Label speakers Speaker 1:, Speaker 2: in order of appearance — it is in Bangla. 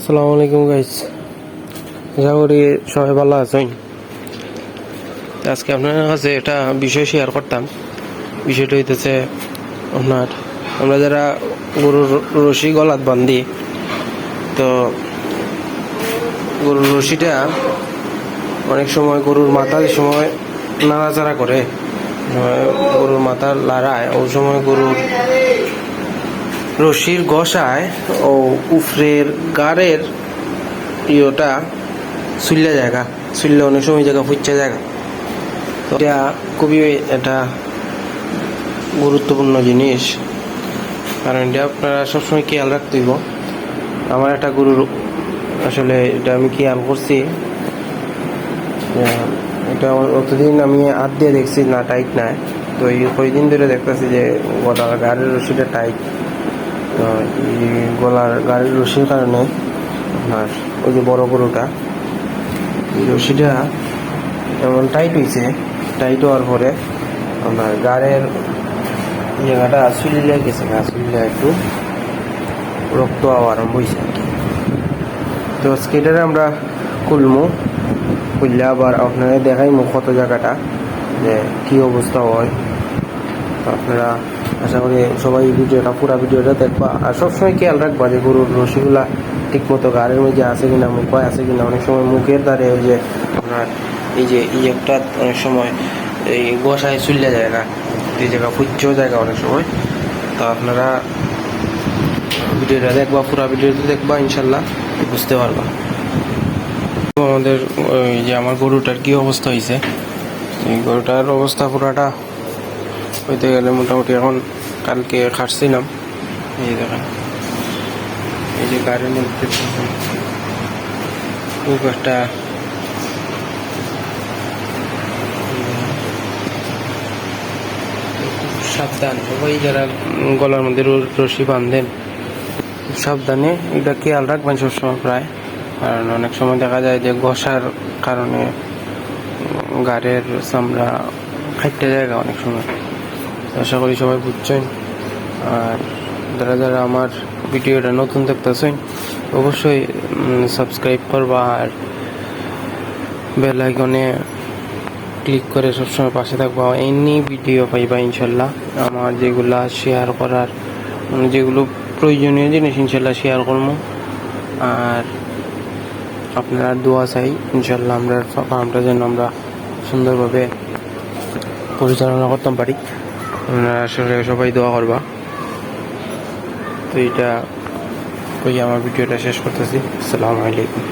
Speaker 1: আসসালামু আলাইকুম গাইস আশা করি সবাই ভালো আছেন। আজকে আপনার কাছে একটা বিষয় শেয়ার করতাম। বিষয়টা হইতেছে আপনার, আমরা যারা গরুর রশি গলাত বান্ধি, তো গরুর রশিটা অনেক সময় গরুর মাথার সময় নাড়াচাড়া করে। গরুর মাথা লাড়ায়, ওই সময় গরুর রশির গসায় ও উফরের গাড়ের ইয়েটা সুল্লা জায়গা। সুল্লা অনেক সময় জায়গা ফুচ্চা জায়গা। তো এটা খুবই একটা গুরুত্বপূর্ণ জিনিস। কারণ এটা আপনারা সবসময় খেয়াল রাখতে হইব। আমার একটা গরুর আসলে এটা আমি খেয়াল করছি। এটা অতদিন আমি হাত দিয়ে দেখছি না টাইট নাই। তো এই কয়দিন ধরে দেখতেছি যে গলার গাড়ির রশিটা টাইট গলার গাড়ির রশির কারণে আপনার ওই যে বড় গরুটা রশিটা এমন টাইট হয়েছে টাইট হওয়ার পরে আপনার গাড়ির জায়গাটা আসুলি সুলিলে গেছে গা সুলিলে একটু রক্ত আরম্ভ হয়েছে আর কি। তো স্কেটারে আমরা খুলমু, খুললে আবার আপনারা দেখাইমু কত জায়গাটা, যে কী অবস্থা হয়। আপনারা আশা করি সবাই ভিডিওটা, পুরো ভিডিওটা দেখবা। আর সবসময় খেয়াল রাখবা যে গরুর রসিগুলা ঠিক মতো গাড়ির মধ্যে আছে কিনা, মুখ আছে কিনা। অনেক সময় মুখের দ্বারে ওই যে আপনার এই যে এই একটা অনেক সময় এই গোসায় চুল্লা জায়গা এই জায়গা ফুচ্ছেও জায়গা অনেক সময়। তো আপনারা ভিডিওটা দেখবা, পুরো ভিডিওটা দেখবা, ইনশাল্লাহ বুঝতে পারবা। আমাদের যে আমার গরুটার কি অবস্থা হয়েছে এই গরুটার অবস্থা পুরাটা হইতে গেলে মোটামুটি এখন কালকে খাটছিলাম। এই দেখেন। এই যে গাড়ির মধ্যে খুব একটা সাবধান। সবাই যারা গলার মধ্যে রশি বাঁধেন সাবধানে এটা খেয়াল রাখবেন সবসময় প্রায়। কারণ অনেক সময় দেখা যায় যে ঘষার কারণে গাড়ির চামড়া খাইতে জায়গা অনেক সময়। আশা করি সবাই বুঝছেন। আর যারা যারা আমার ভিডিওটা নতুন দেখতেছেন, অবশ্যই সাবস্ক্রাইব করবা আর বেল আইকনে ক্লিক করে সবসময় পাশে থাকবা। এমনি ভিডিও পাইবা ইনশাল্লাহ। আমার যেগুলা শেয়ার করার মানে যেগুলো প্রয়োজনীয় জিনিস ইনশাল্লাহ শেয়ার করব আর আপনারা দোয়া চাই, ইনশাল্লাহ আমরা ফার্মটা যেন আমরা সুন্দরভাবে পরিচালনা করতে পারি। আসলে সবাই দোয়া করবা। তো এটা ওই আমার ভিডিওটা শেষ করতেছি। আসসালামু আলাইকুম।